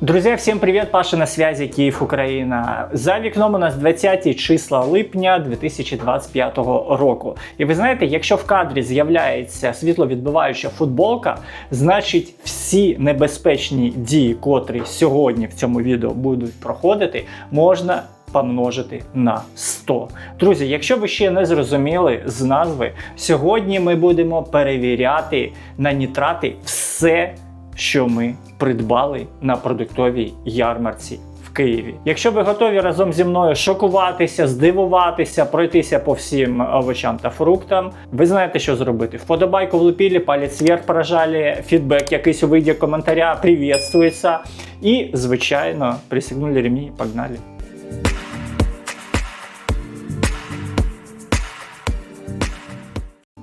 Друзья, всем привет! Паша на связи, Київ, Україна. За вікном у нас 20 числа липня 2025 року. І ви знаєте, якщо в кадрі з'являється світловідбиваюча футболка, значить всі небезпечні дії, котрі сьогодні в цьому відео будуть проходити, можна помножити на 100. Друзі, якщо ви ще не зрозуміли з назви, сьогодні ми будемо перевіряти на нітрати все, що ми придбали на продуктовій ярмарці. Києві. Якщо ви готові разом зі мною шокуватися, здивуватися, пройтися по всім овочам та фруктам, ви знаєте, що зробити. Вподобайку влупили, палець вверх прожали, фідбек якийсь у виді коментаря привітствується. І, звичайно, присягнули ремні, погнали.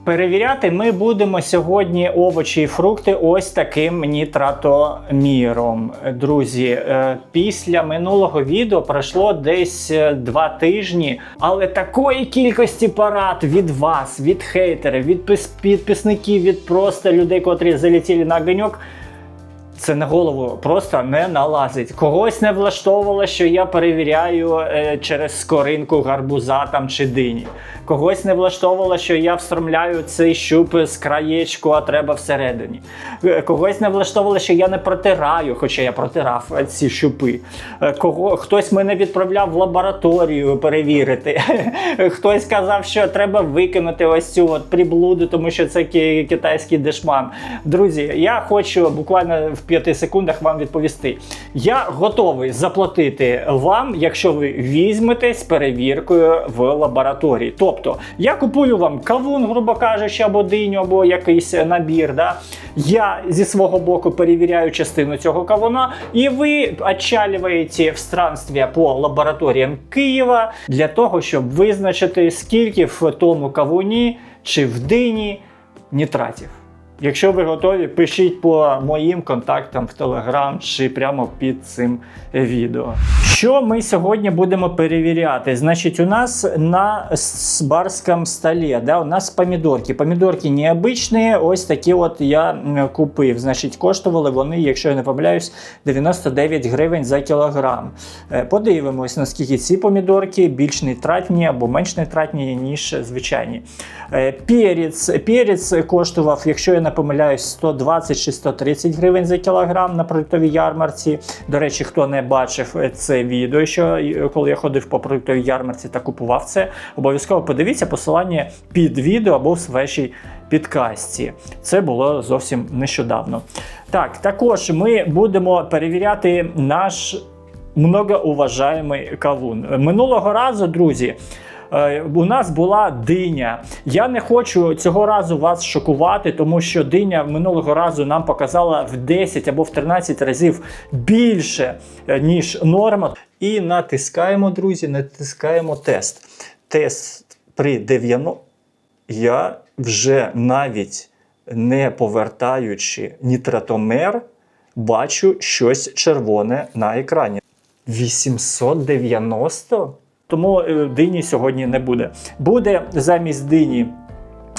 Перевіряти ми будемо сьогодні овочі і фрукти ось таким нітратоміром. Друзі, е, після минулого відео пройшло десь е, два тижні, але такої кількості парад від вас, від хейтерів, від підписників, від просто людей, котрі залетіли на огоньок. Це на голову просто не налазить. Когось не влаштовувало, що я перевіряю е, через скоринку гарбуза там чи дині. Когось не влаштовувало, що я встромляю цей щуп з краєчку, а треба всередині. Е, Когось не влаштовувало, що я не протираю, хоча я протирав ці щупи. Е, Кого хтось мене відправляв в лабораторію перевірити. Хтось сказав, що треба викинути ось цю от приблуду, тому що це китайський дешман. Друзі, я хочу буквально в п'яти секундах вам відповісти. Я готовий заплатити вам, якщо ви візьметесь перевіркою в лабораторії. Тобто, я купую вам кавун, грубо кажучи, або диню, або якийсь набір. Да? Я зі свого боку перевіряю частину цього кавуна, і ви отчалюєте в странстві по лабораторіям Києва для того, щоб визначити, скільки в тому кавуні чи в дині нітратів. Якщо ви готові, пишіть по моїм контактам в Телеграм чи прямо під цим відео. Що ми сьогодні будемо перевіряти? Значить, у нас на барському столі, да, у нас помідорки. Помідорки необичні, ось такі от я купив. Значить, коштували вони, якщо я не помиляюсь, 99 гривень за кілограм. Е, Подивимось, наскільки ці помідорки більш нітратні або менш нітратні, ніж звичайні. Е, Перець, перець коштував, якщо я не помиляюсь, 120 чи 130 гривень за кілограм на продуктовій ярмарці. До речі, хто не бачив е, це відео, що е, коли я ходив по продуктовій ярмарці та купував це, обов'язково подивіться посилання під відео або в вашій підкасті. Це було зовсім нещодавно. Так, також ми будемо перевіряти наш многоуважаємий кавун. Минулого разу, друзі. Е, У нас була диня. Я не хочу цього разу вас шокувати, тому що диня минулого разу нам показала в 10 або в 13 разів більше, е, ніж норма. І натискаємо, друзі, натискаємо тест. Тест при 90. Я вже навіть не повертаючи нітратомер, бачу щось червоне на екрані. 890? Тому е, дині сьогодні не буде. Буде замість дині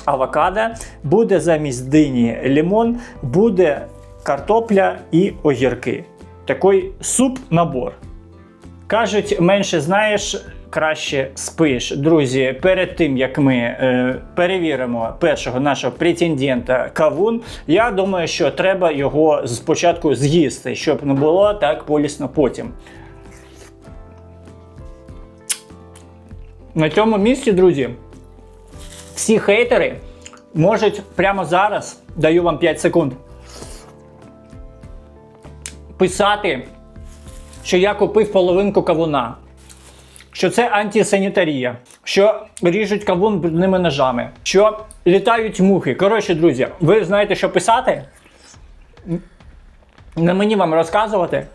авокадо, буде замість дині лимон, буде картопля і огірки. Такий суп-набор. Кажуть, менше знаєш, краще спиш. Друзі, перед тим як ми е, перевіримо першого нашого претендента кавун, я думаю, що треба його спочатку з'їсти, щоб не було так болісно потім. На цьому місці, друзі, всі хейтери можуть прямо зараз, даю вам 5 секунд, писати, що я купив половинку кавуна, що це антисанітарія, що ріжуть кавун брудними ножами, що літають мухи. Коротше, друзі, ви знаєте, що писати? Не мені вам розказувати,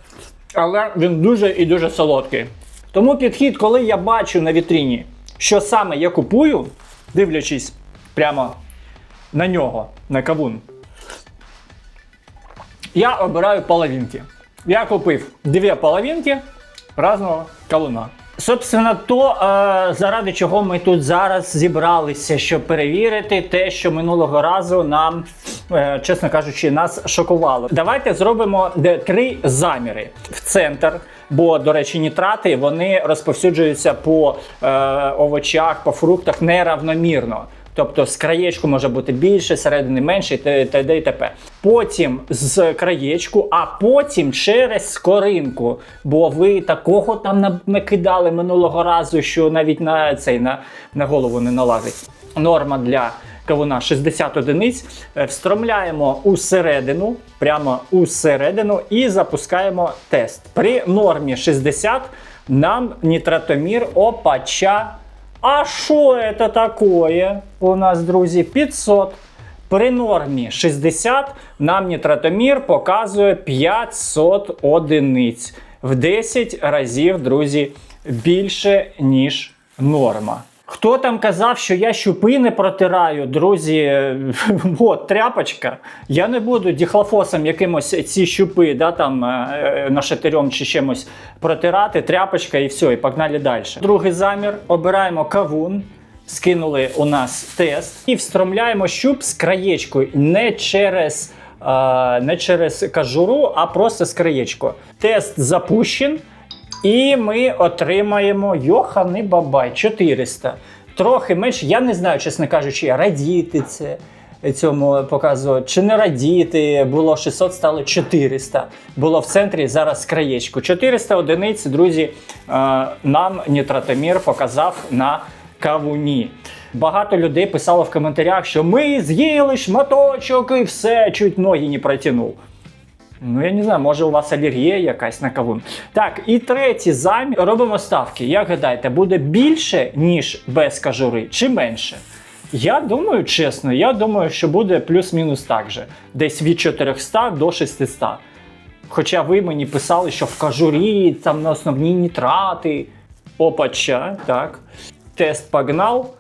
але він дуже і дуже солодкий. Тому підхід, коли я бачу на вітріні, що саме я купую, дивлячись прямо на нього, на кавун, я обираю половинки. Я купив дві половинки разного кавуна. Собственно, то е, заради чого ми тут зараз зібралися, щоб перевірити те, що минулого разу нам, е, чесно кажучи, нас шокувало. Давайте зробимо три заміри в центр. Бо, до речі, нітрати вони розповсюджуються по е, овочах, по фруктах неравномірно. Тобто з краєчку може бути більше, середини менше, і т.д. і т.п. Потім з краєчку, а потім через скоринку. Бо ви такого там накидали минулого разу, що навіть на цей на, на голову не налазить. Норма для кавуна 60 одиниць. Е, Встромляємо усередину, прямо усередину, і запускаємо тест. При нормі 60 нам нітратомір опача. А що це таке у нас, друзі? 500. При нормі 60 нам нітратомір показує 500 одиниць. В 10 разів, друзі, більше, ніж норма. Хто там казав, що я щупи не протираю, друзі? От, тряпочка. Я не буду діхлофосом якимось ці щупи, да, там е, нашатирем чи чимось протирати, тряпочка і все, і погнали далі. Другий замір. Обираємо кавун. Скинули у нас тест і встромляємо щуп з краєчкою не через, е, не через кажуру, а просто з краєчкою. Тест запущен. І ми отримаємо йоханий бабай 400. Трохи менше. Я не знаю, чесно кажучи, радіти це цьому показувати, чи не радіти. Було 600, стало 400. Було в центрі зараз краєчку. 400 одиниць, друзі, е, нам нітратомір показав на кавуні. Багато людей писало в коментарях, що ми з'їли шматочок і все, чуть ноги не протягнув. Ну, я не знаю, може у вас алергія якась на кавун. Так, і третій замір. Робимо ставки. Як гадаєте, буде більше, ніж без кажури, чи менше? Я думаю, чесно, я думаю, що буде плюс-мінус так же. Десь від 400 до 600. Хоча ви мені писали, що в кажурі там на основні нітрати. Опача, так. Тест погнав.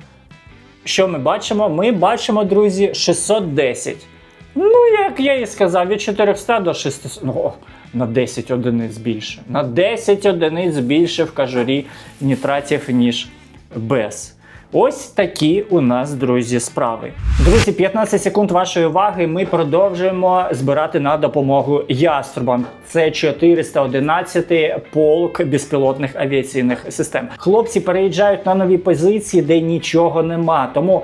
Що ми бачимо? Ми бачимо, друзі, 610. Ну, як я і сказав, від 400 до 600. Ну, на 10 одиниць більше. На 10 одиниць більше в кажурі нітратів, ніж без. Ось такі у нас, друзі, справи. Друзі, 15 секунд вашої уваги. Ми продовжуємо збирати на допомогу яструбам. Це 411 полк безпілотних авіаційних систем. Хлопці переїжджають на нові позиції, де нічого нема. Тому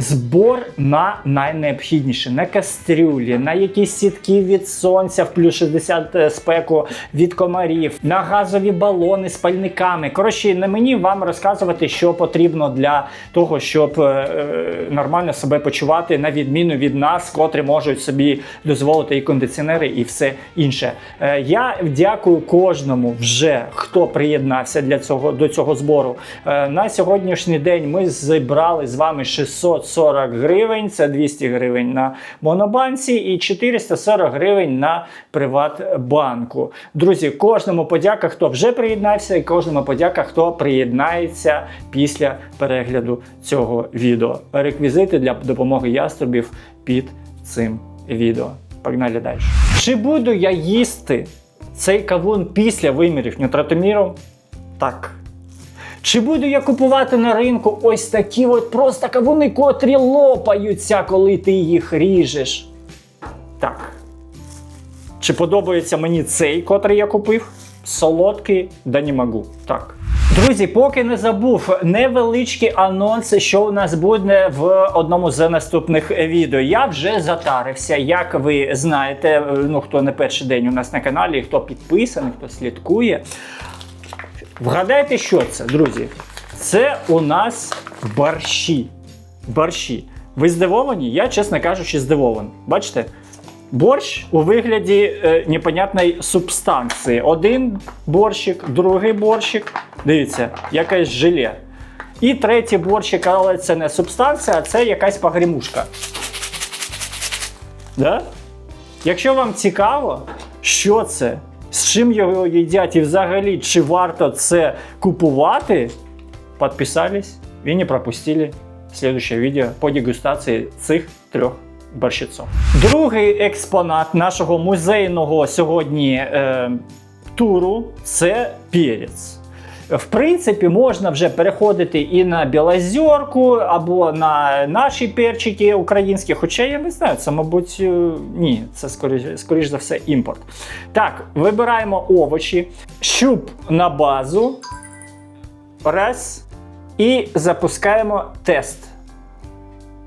Збор на найнеобхідніше, на кастрюлі, на якісь сітки від сонця в плюс 60 спеку від комарів, на газові балони з пальниками. Коротше, не мені вам розказувати, що потрібно для того, щоб е, е, нормально себе почувати, на відміну від нас, котрі можуть собі дозволити і кондиціонери, і все інше. Е, я дякую кожному вже хто приєднався для цього до цього збору. Е, на сьогоднішній день ми зібрали з вами 640 гривень, це 200 гривень на Монобанці і 440 гривень на Приватбанку. Друзі, кожному подяка, хто вже приєднався, і кожному подяка, хто приєднається після перегляду цього відео. Реквізити для допомоги яструбів під цим відео. Погнали далі. Чи буду я їсти цей кавун після вимірів нітратоміром? Так. Чи буду я купувати на ринку ось такі от просто кавуни, котрі лопаються, коли ти їх ріжеш? Так. Чи подобається мені цей, котрий я купив? Солодкий, да не можу. Так. Друзі, поки не забув невеличкий анонс, що у нас буде в одному з наступних відео. Я вже затарився, як ви знаєте, ну хто не перший день у нас на каналі, хто підписаний, хто слідкує. Вгадайте, що це, друзі? Це у нас борщі. Борщі. Ви здивовані? Я, чесно кажучи, здивований. Бачите? Борщ у вигляді е, непонятної субстанції. Один борщик, другий борщик. Дивіться, якесь желе. І третій борщик, але це не субстанція, а це якась погремушка. Да? Якщо вам цікаво, що це, з чим його їдять і взагалі чи варто це купувати, підписались і не пропустили следующее відео по дегустації цих трьох борщиців. Другий експонат нашого музейного сьогодні е, туру це перець. В принципі, можна вже переходити і на білозерку, або на наші перчики українські. Хоча я не знаю, це, мабуть, е, ні, це скоріш, скоріш за все імпорт. Так, вибираємо овочі, щуп на базу. Раз. І запускаємо тест.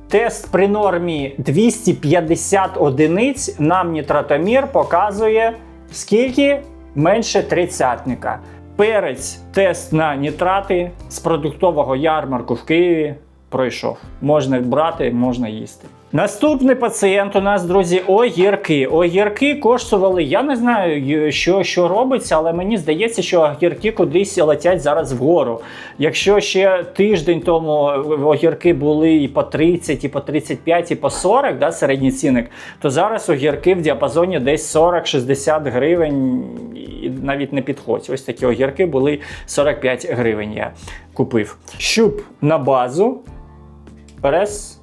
Тест при нормі 250 одиниць нам нітратомір показує скільки менше тридцятника. Перець тест на нітрати з продуктового ярмарку в Києві пройшов. Можна брати, можна їсти. Наступний пацієнт у нас, друзі, огірки. Огірки коштували. Я не знаю, що, що робиться, але мені здається, що огірки кудись летять зараз вгору. Якщо ще тиждень тому огірки були і по 30, і по 35, і по 40, да, середній цінник, то зараз огірки в діапазоні десь 40-60 гривень і навіть не підходять. Ось такі огірки були 45 гривень. Я купив. Щуп на базу. Раз.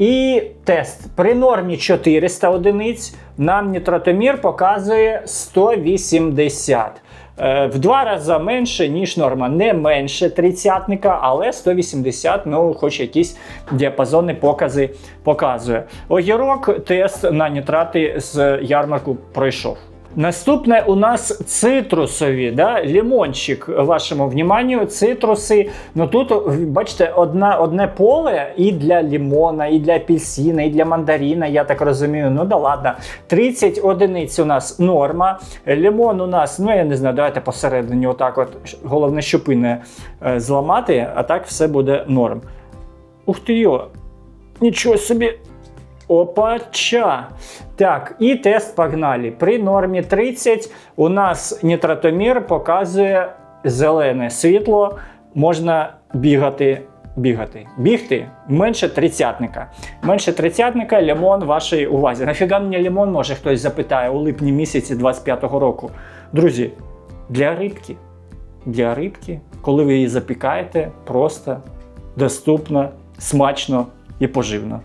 І тест. При нормі 400 одиниць нам нітратомір показує 180. Е, В два рази менше, ніж норма. Не менше тридцятника, але 180, ну, хоч якісь діапазонні покази показує. Огірок тест на нітрати з ярмарку пройшов. Наступне у нас цитрусові, да? лімончик вашому вниманню, цитруси. Ну тут, бачите, одна, одне поле і для лімона, і для апельсина, і для мандаріна, я так розумію. Ну да ладно. 30 одиниць у нас норма. Лімон у нас, ну я не знаю, давайте посередині, отак от. Головне, щупи не е, зламати, а так все буде норм. Ух ти йо! Нічого собі! Опача! Так, і тест погнали. При нормі 30 у нас нітратомір показує зелене світло. Можна бігати. Бігати. Бігти менше тридцятника. Менше тридцятника лимон вашій увазі. Нафіга мені лимон, може хтось запитає у липні місяці 25-го року. Друзі, для рибки. Для рибки, коли ви її запікаєте, просто доступно, смачно і поживно.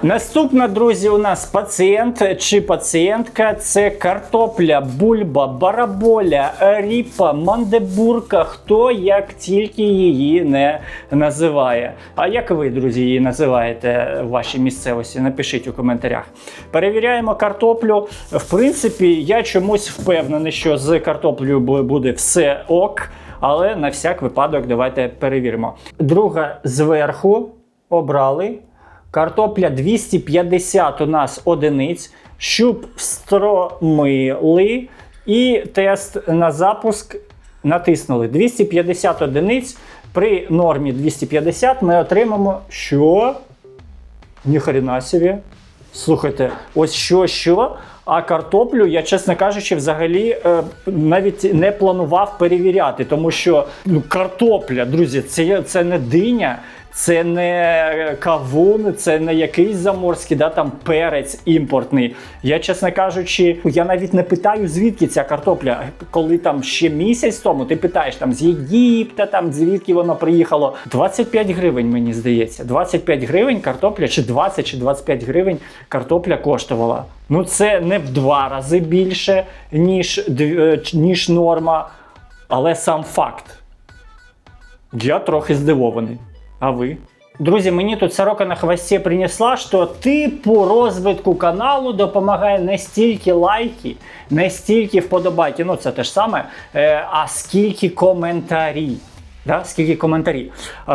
Наступна, друзі, у нас пацієнт чи пацієнтка це картопля, бульба, бараболя, ріпа, мандебурка. Хто як тільки її не називає. А як ви, друзі, її називаєте в вашій місцевості? Напишіть у коментарях. Перевіряємо картоплю. В принципі, я чомусь впевнений, що з картоплею буде все ок. Але на всяк випадок давайте перевіримо. Друга зверху обрали. Картопля 250 у нас одиниць, щуп встромили і тест на запуск натиснули. 250 одиниць. При нормі 250 ми отримаємо що? Ніхрена собі. Слухайте, ось що, що. А картоплю, я, чесно кажучи, взагалі е, навіть не планував перевіряти, тому що ну, картопля, друзі, це, це не диня. Це не кавун, це не якийсь заморський, да, там перець імпортний. Я, чесно кажучи, я навіть не питаю, звідки ця картопля. Коли там ще місяць тому ти питаєш там з Єгипта, там звідки воно приїхало. 25 гривень, мені здається. 25 гривень картопля, чи 20 чи 25 гривень картопля коштувала. Ну це не в два рази більше, ніж, ніж норма. Але сам факт. Я трохи здивований. А ви? Друзі, мені тут сорока на хвості принесла, що типу розвитку каналу допомагає не стільки лайки, не стільки вподобайки, ну це те ж саме, е, а скільки коментарі. Да? Скільки коментарів.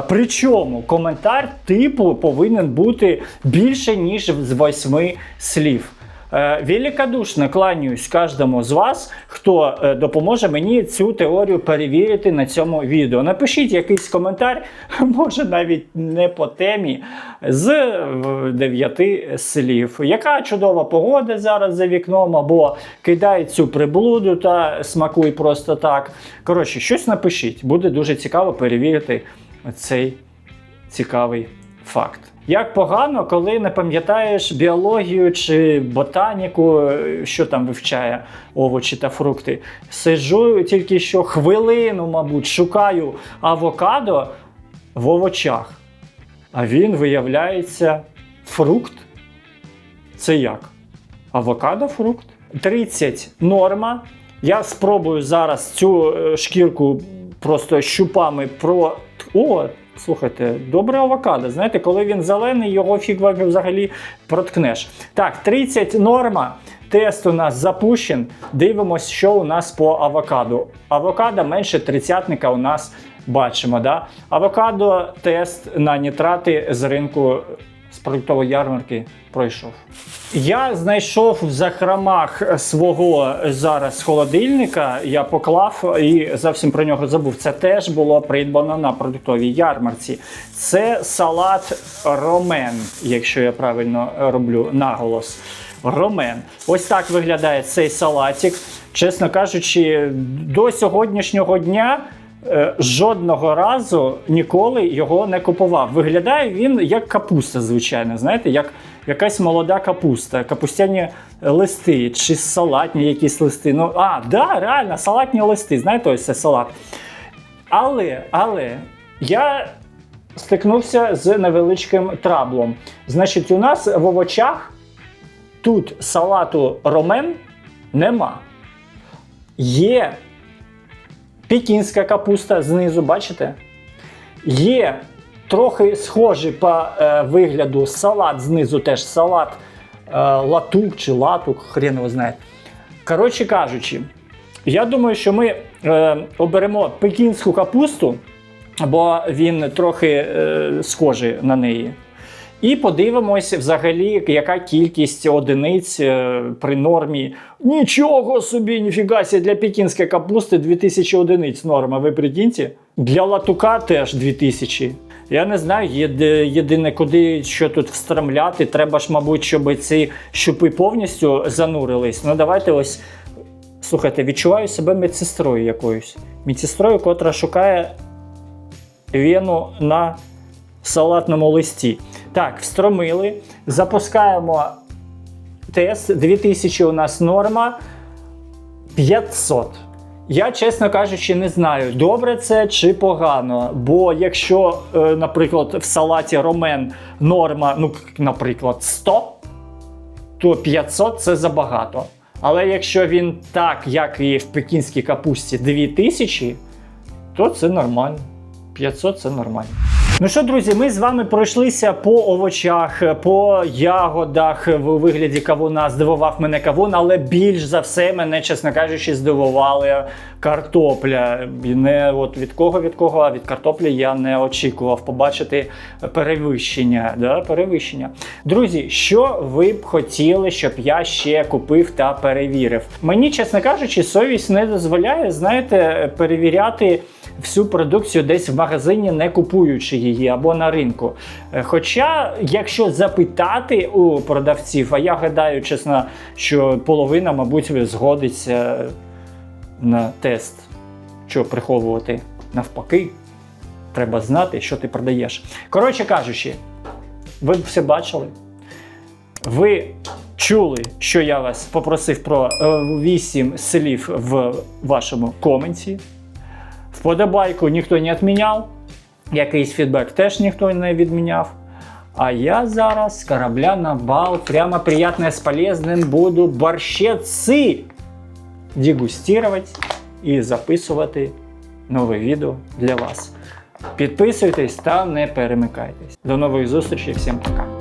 Причому коментар типу повинен бути більше, ніж з восьми слів. Е, Великодушно кланяюсь кожному з вас, хто е, допоможе мені цю теорію перевірити на цьому відео. Напишіть якийсь коментар, може навіть не по темі, з е, дев'яти слів. Яка чудова погода зараз за вікном, або кидай цю приблуду та смакуй просто так. Коротше, щось напишіть. Буде дуже цікаво перевірити цей цікавий факт. Як погано, коли не пам'ятаєш біологію чи ботаніку, що там вивчає овочі та фрукти. Сиджу тільки що хвилину, мабуть, шукаю авокадо в овочах. А він виявляється фрукт. Це як? Авокадо фрукт? 30 норма. Я спробую зараз цю е, шкірку просто щупами про. О, слухайте, добре авокадо. Знаєте, коли він зелений, його фіг взагалі проткнеш. Так, 30 норма. Тест у нас запущен. Дивимось, що у нас по авокадо. Авокадо менше тридцятника у нас бачимо. Да? Авокадо тест на нітрати з ринку з продуктової ярмарки пройшов. Я знайшов в закромах свого зараз холодильника, я поклав і зовсім про нього забув. Це теж було придбано на продуктовій ярмарці. Це салат ромен, якщо я правильно роблю наголос. Ромен. Ось так виглядає цей салатик. Чесно кажучи, до сьогоднішнього дня жодного разу ніколи його не купував. Виглядає він як капуста, звичайно. Знаєте, як якась молода капуста, капустяні листи чи салатні якісь листи. Ну, а, да, реально, салатні листи. Знаєте, ось це салат. Але, але я стикнувся з невеличким траблом. Значить, у нас в овочах тут салату ромен нема. Є пекінська капуста знизу, бачите? Є трохи схожий по е, вигляду салат знизу, теж салат е, латук чи латук, хрен його знає. Коротше кажучи, я думаю, що ми е, оберемо пекінську капусту, бо він трохи е, схожий на неї. І подивимось взагалі, яка кількість одиниць е, при нормі. Нічого собі, ніфіга себе, для пекінської капусти 2000 одиниць норма. Ви прикиньте? Для латука теж 2000. Я не знаю, єдине, куди що тут встромляти. Треба ж, мабуть, щоб ці щупи повністю занурились. Ну давайте ось. Слухайте, відчуваю себе медсестрою якоюсь. Медсестрою, котра шукає вену на салатному листі. Так, встромили. Запускаємо тест. 2000 у нас норма. 500. Я, чесно кажучи, не знаю, добре це чи погано. Бо якщо, е, наприклад, в салаті ромен норма, ну, наприклад, 100, то 500 це забагато. Але якщо він так, як і в пекінській капусті, 2000, то це нормально. 500 це нормально. Ну що, друзі, ми з вами пройшлися по овочах, по ягодах в вигляді кавуна. Здивував мене кавун, але більш за все мене, чесно кажучи, здивувала картопля. Не от від кого від кого, а від картоплі я не очікував побачити перевищення. Да? перевищення. Друзі, що ви б хотіли, щоб я ще купив та перевірив? Мені, чесно кажучи, совість не дозволяє, знаєте, перевіряти всю продукцію десь в магазині, не купуючи її або на ринку. Е, Хоча, якщо запитати у продавців, а я гадаю, чесно, що половина, мабуть, згодиться на тест, що приховувати навпаки. Треба знати, що ти продаєш. Коротше кажучи, ви все бачили. Ви чули, що я вас попросив про 8 слів в вашому коменті. Вподобайку ніхто не відміняв, якийсь фідбек теж ніхто не відміняв. А я зараз з корабля на бал, прямо приятное с полезным буду борщеці дегустувати і записувати нове відео для вас. Підписуйтесь та не перемикайтесь. До нових зустрічей, всім пока!